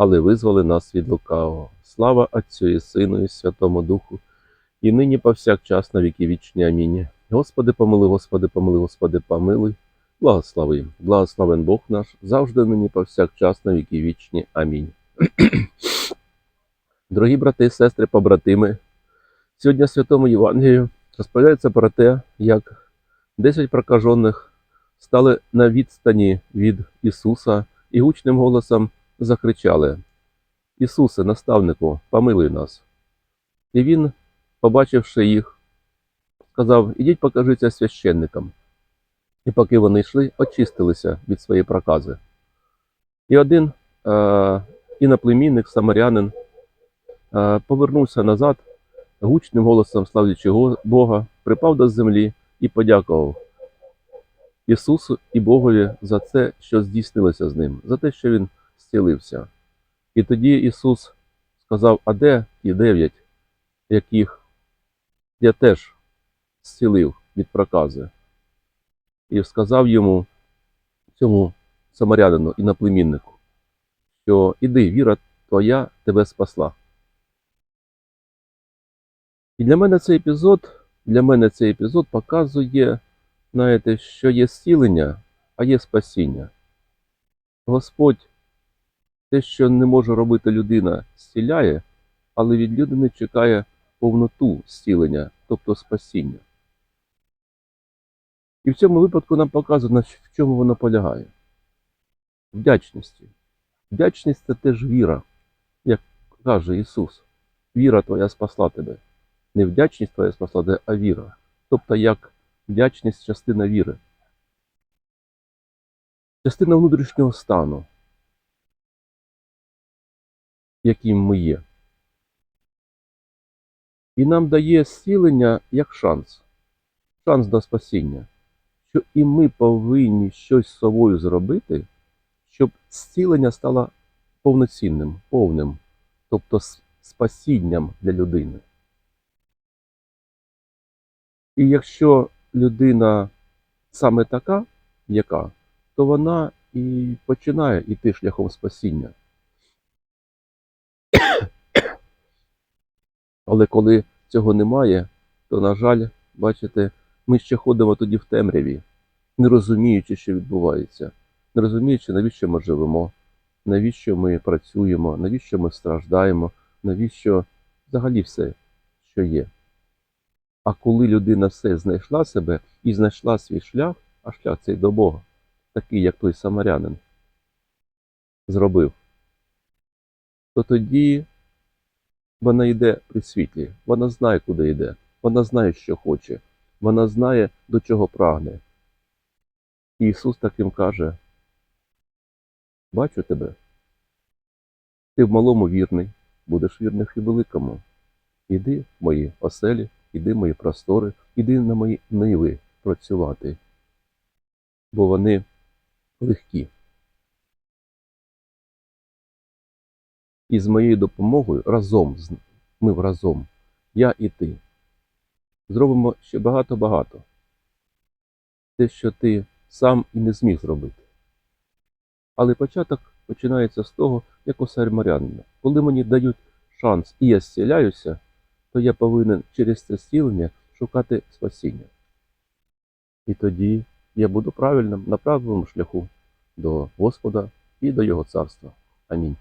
але визволи нас від лукавого. Слава Отцю і Сину і Святому Духу, і нині повсякчас на віки вічні. Амінь. Господи, помили, Господи, помили, Господи, помилуй. Благослови, благословен Бог наш, завжди нині повсякчас на віки вічні. Амінь. Дорогі брати і сестри, побратими, сьогодні Святому Євангелію розповідається про те, як 10 прокажених стали на відстані від Ісуса і гучним голосом закричали: Ісусе, наставнику, помилуй нас. І він, побачивши їх, сказав: Ідіть покажіться священникам. І поки вони йшли, очистилися від своєї прокази. І один е, іноплемінник, самарянин, е, повернувся назад, гучним голосом славлячи Бога, припав до землі і подякував Ісусу і Богові за це, що здійснилося з ним, за те, що він зцілився. І тоді Ісус сказав: А де ті дев'ять, яких я теж зцілив від прокази? І сказав йому, цьому самарянину і наплеміннику, що іди, віра твоя тебе спасла. І для мене цей епізод, для мене цей епізод показує, знаєте, що є зцілення, а є спасіння. Господь те, що не може робити людина, зціляє, але від людини чекає повноту зцілення, тобто спасіння. І в цьому випадку нам показано, в чому воно полягає. Вдячності. Вдячність це теж віра, як каже Ісус. Віра твоя спасла тебе. Не вдячність твоя спасла тебе, а віра. Тобто як вдячність частина віри. Частина внутрішнього стану, яким ми є. І нам дає зцілення як шанс, шанс до спасіння, що і ми повинні щось з собою зробити, щоб зцілення стало повноцінним, повним, тобто спасінням для людини. І якщо людина саме така, яка, то вона і починає йти шляхом спасіння. Але коли цього немає, то, на жаль, бачите, ми ще ходимо тоді в темряві, не розуміючи, що відбувається, не розуміючи, навіщо ми живемо, навіщо ми працюємо, навіщо ми страждаємо, навіщо взагалі все, що є. А коли людина все знайшла себе і знайшла свій шлях, а шлях цей до Бога, такий, як той самарянин зробив, то тоді вона йде при світлі, вона знає, куди йде, вона знає, що хоче, вона знає, до чого прагне. І Ісус таким каже: Бачу тебе. Ти в малому вірний, будеш вірний і великому. Іди в мої оселі, іди в мої простори, іди на мої ниви працювати, бо вони легкі. І з моєю допомогою разом ми разом, я і ти, зробимо ще багато-багато. Те, що ти сам і не зміг зробити. Але початок починається з того, як у Сармарянина. Коли мені дають шанс і я зціляюся, то я повинен через це зцілення шукати спасіння. І тоді я буду правильним на правильному шляху до Господа і до Його царства. Амінь.